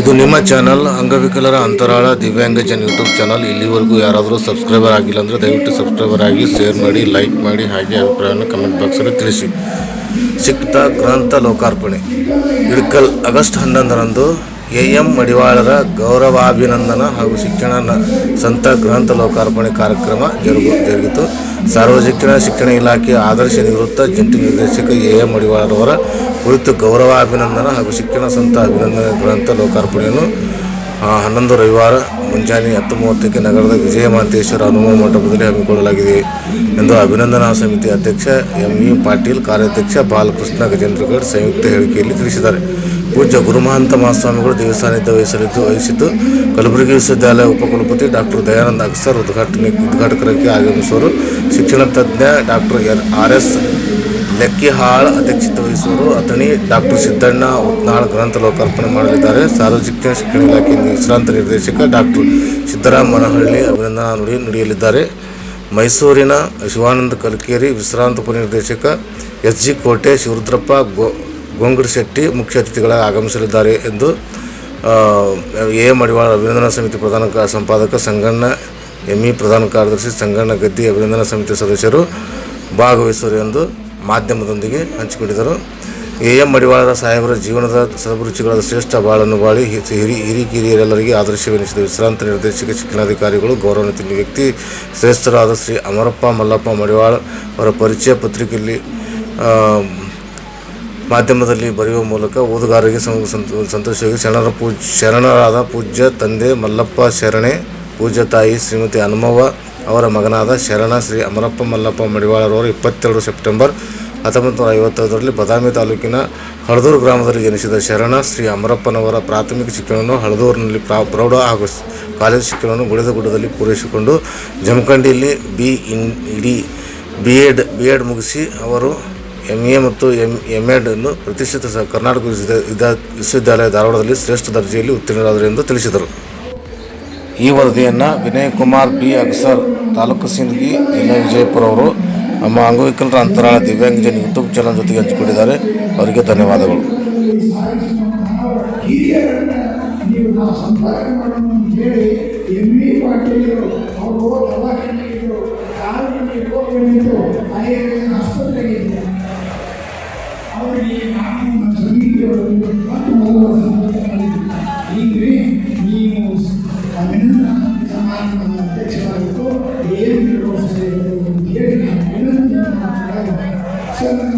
ಇದು ನಿಮ್ಮ ಚಾನಲ್ ಅಂಗವಿಕಲರ ಅಂತರಾಳ ದಿವ್ಯಾಂಗಜನ್ ಯೂಟ್ಯೂಬ್ ಚಾನಲ್ ಇಲ್ಲಿವರೆಗೂ ಯಾರಾದರೂ ಸಬ್ಸ್ಕ್ರೈಬರ್ ಆಗಿಲ್ಲ ಅಂದರೆ ದಯವಿಟ್ಟು ಸಬ್ಸ್ಕ್ರೈಬರ್ ಆಗಿ ಶೇರ್ ಮಾಡಿ ಲೈಕ್ ಮಾಡಿ, ಹಾಗೆ ಅಭಿಪ್ರಾಯವನ್ನು ಕಮೆಂಟ್ ಬಾಕ್ಸಲ್ಲಿ ತಿಳಿಸಿ. ಸಿಕ್ತ ಗ್ರಂಥ ಲೋಕಾರ್ಪಣೆ. ಇಡ್ಕಲ್ ಆಗಸ್ಟ್ ಹನ್ನೊಂದರಂದು ಎ ಎಂ ಮಡಿವಾಳರ ಗೌರವಾಭಿನಂದನ ಹಾಗೂ ಶಿಕ್ಷಣ ಸಂತ ಗ್ರಂಥ ಲೋಕಾರ್ಪಣೆ ಕಾರ್ಯಕ್ರಮ ಜರುಗು ಜರುಗಿತು. ಸಾರ್ವಜನಿಕ ಶಿಕ್ಷಣ ಇಲಾಖೆಯ ಆದರ್ಶ ನಿವೃತ್ತ ಜಂಟಿ ನಿರ್ದೇಶಕ ಎ ಎಂ ಮಡಿವಾಳರವರ ಕುರಿತು ಗೌರವಾಭಿನಂದನ ಹಾಗೂ ಶಿಕ್ಷಣ ಸಂತ ಅಭಿನಂದನ ಗ್ರಂಥ ಲೋಕಾರ್ಪಣೆಯನ್ನು ಹನ್ನೊಂದು ರವಿವಾರ ಮುಂಜಾನೆ ಹತ್ತು ಮೂವತ್ತಕ್ಕೆ ನಗರದ ವಿಜಯ ಮಹಾಂತೇಶ್ವರ ಹನುಮ ಮಂಟಪದಲ್ಲಿ ಹಮ್ಮಿಕೊಳ್ಳಲಾಗಿದೆ ಎಂದು ಅಭಿನಂದನಾ ಸಮಿತಿ ಅಧ್ಯಕ್ಷ ಎಂ ವಿ ಪಾಟೀಲ್, ಕಾರ್ಯಾಧ್ಯಕ್ಷ ಬಾಲಕೃಷ್ಣ ಗಜೇಂದ್ರಗಡ್ ಸಂಯುಕ್ತ ಹೇಳಿಕೆಯಲ್ಲಿ ತಿಳಿಸಿದ್ದಾರೆ. ಪೂಜ್ಯ ಗುರುಮಹಂತ ಮಹಾಸ್ವಾಮಿಗಳು ದೇವಸ್ಥಾನದ ವಹಿಸಲಿದ್ದು, ವಹಿಸಿದ್ದು. ಕಲಬುರಗಿ ವಿಶ್ವವಿದ್ಯಾಲಯ ಉಪಕುಲಪತಿ ಡಾಕ್ಟರ್ ದಯಾನಂದ ಅಕ್ಸರ್ ಉದ್ಘಾಟನೆ, ಉದ್ಘಾಟಕರಾಗಿ ಆಗಮಿಸುವರು. ಶಿಕ್ಷಣ ತಜ್ಞ doctor N. R. S. Lekkihal ಅಧ್ಯಕ್ಷತೆ ವಹಿಸುವರು ಅಥಣಿ ಡಾಕ್ಟರ್ ಸಿದ್ದಣ್ಣ ಉತ್ನಾಳ್ ಗ್ರಂಥ ಲೋಕಾರ್ಪಣೆ ಮಾಡಲಿದ್ದಾರೆ. ಸಾರ್ವಜನಿಕ ಶಿಕ್ಷಣ ಇಲಾಖೆ ವಿಶ್ರಾಂತ ನಿರ್ದೇಶಕ ಡಾಕ್ಟರ್ ಸಿದ್ದರಾಮ ಮನಹಳ್ಳಿ ಅಭಿನಂದನಾ ನುಡಿ ನುಡಿಯಲಿದ್ದಾರೆ. ಮೈಸೂರಿನ ಶಿವಾನಂದ ಕಲ್ಕೇರಿ ವಿಶ್ರಾಂತ ಉಪನಿರ್ದೇಶಕ ಎಸ್ ಜಿ ಕೋಟೆ ಶಿವರುದ್ರಪ್ಪ ಗೋ ಗೊಂಗಡಶೆಟ್ಟಿ ಮುಖ್ಯ ಅತಿಥಿಗಳಾಗಿ ಆಗಮಿಸಲಿದ್ದಾರೆ ಎಂದು ಎ. ಮಡಿವಾಳ ಅಭಿನಂದನಾ ಸಮಿತಿ ಪ್ರಧಾನ ಸಂಪಾದಕ ಸಂಗಣ್ಣ ಎಂಇ ಪ್ರಧಾನ ಕಾರ್ಯದರ್ಶಿ ಸಂಗಣ್ಣ ಗದ್ದಿ ಅಭಿನಂದನಾ ಸಮಿತಿ ಸದಸ್ಯರು ಭಾಗವಹಿಸುವರು ಎಂದು ಮಾಧ್ಯಮದೊಂದಿಗೆ ಹಂಚಿಕೊಂಡಿದ್ದರು. ಎ. ಎಂ. ಮಡಿವಾಳರ ಸಾಹೇಬರ ಜೀವನದ ಸದಭಿರುಚಿಗಳಾದ ಶ್ರೇಷ್ಠ ಬಾಳನ್ನು ಬಾಳಿ ಹಿರಿ ಹಿರಿ ಹಿರಿಕಿರಿಯರೆಲ್ಲರಿಗೆ ಆದರ್ಶವೆನಿಸಿದ ವಿಶ್ರಾಂತ ನಿರ್ದೇಶಕ, ಶಿಕ್ಷಣಾಧಿಕಾರಿಗಳು, ಗೌರವಾನ್ವಿತ ವ್ಯಕ್ತಿ, ಶ್ರೇಷ್ಠರಾದ ಶ್ರೀ ಅಮರಪ್ಪ ಮಲ್ಲಪ್ಪ ಮಡಿವಾಳ ಅವರ ಪರಿಚಯ ಪತ್ರಿಕೆಯಲ್ಲಿ ಮಾಧ್ಯಮದಲ್ಲಿ ಬರೆಯುವ ಮೂಲಕ ಓದುಗಾರರಿಗೆ ಸಂತೋಷವಾಗಿ ಶರಣರ ಪೂಜ್ ಶರಣರಾದ ಪೂಜ್ಯ ತಂದೆ ಮಲ್ಲಪ್ಪ ಶರಣೆ, ಪೂಜ್ಯ ತಾಯಿ ಶ್ರೀಮತಿ ಹನುಮವ್ವ, ಅವರ ಮಗನಾದ ಶರಣ ಶ್ರೀ ಅಮರಪ್ಪ ಮಲ್ಲಪ್ಪ ಮಡಿವಾಳರವರು ಇಪ್ಪತ್ತೆರಡು ಸೆಪ್ಟೆಂಬರ್ ಹತ್ತೊಂಬತ್ತು ನೂರ ಐವತ್ತೈದರಲ್ಲಿ ಬದಾಮಿ ತಾಲೂಕಿನ ಹಳದೂರು ಗ್ರಾಮದಲ್ಲಿ ಜನಿಸಿದ ಶರಣ ಶ್ರೀ ಅಮರಪ್ಪನವರ ಪ್ರಾಥಮಿಕ ಶಿಕ್ಷಣವನ್ನು ಹಳದೂರಿನಲ್ಲಿ ಪ್ರಾ, ಪ್ರೌಢ ಹಾಗೂ ಕಾಲೇಜು ಶಿಕ್ಷಣವನ್ನು ಗುಡಿದಗುಡ್ಡದಲ್ಲಿ ಪೂರೈಸಿಕೊಂಡು ಜಮಖಂಡಿಯಲ್ಲಿ ಬಿ ಇನ್, ED B Ed B Ed ಮುಗಿಸಿ ಅವರು ಎಂ ಎ ಮತ್ತು ಎಂ ಎಂ ಎಡನ್ನು ಪ್ರತಿಷ್ಠಿತ ಕರ್ನಾಟಕ ವಿಶ್ವವಿದ್ಯಾ- ವಿದ್ಯಾ- ವಿಶ್ವವಿದ್ಯಾಲಯ ಧಾರವಾಡದಲ್ಲಿ ಶ್ರೇಷ್ಠ ದರ್ಜೆಯಲ್ಲಿ ಉತ್ತೀರ್ಣರಾದರು ಎಂದು ತಿಳಿಸಿದರು. ಈ ವರದಿಯನ್ನು ವಿನಯ್ ಕುಮಾರ್ ಬಿ ಅಗ್ಸರ್, ತಾಲೂಕು ಸಿಂದಗಿ ಜಿಲ್ಲೆ ವಿಜಯಪುರ ಅವರು ನಮ್ಮ ಅಂಗವಿಕಲರ ಅಂತರಾಳ ದಿವ್ಯಾಂಗಜನ್ ಯೂಟ್ಯೂಬ್ ಚಾನಲ್ ಜೊತೆಗೆ ಹಂಚಿಕೊಂಡಿದ್ದಾರೆ. ಅವರಿಗೆ ಧನ್ಯವಾದಗಳು. ಎಂ. 사람들에게 우리를 기회를 주는 하나님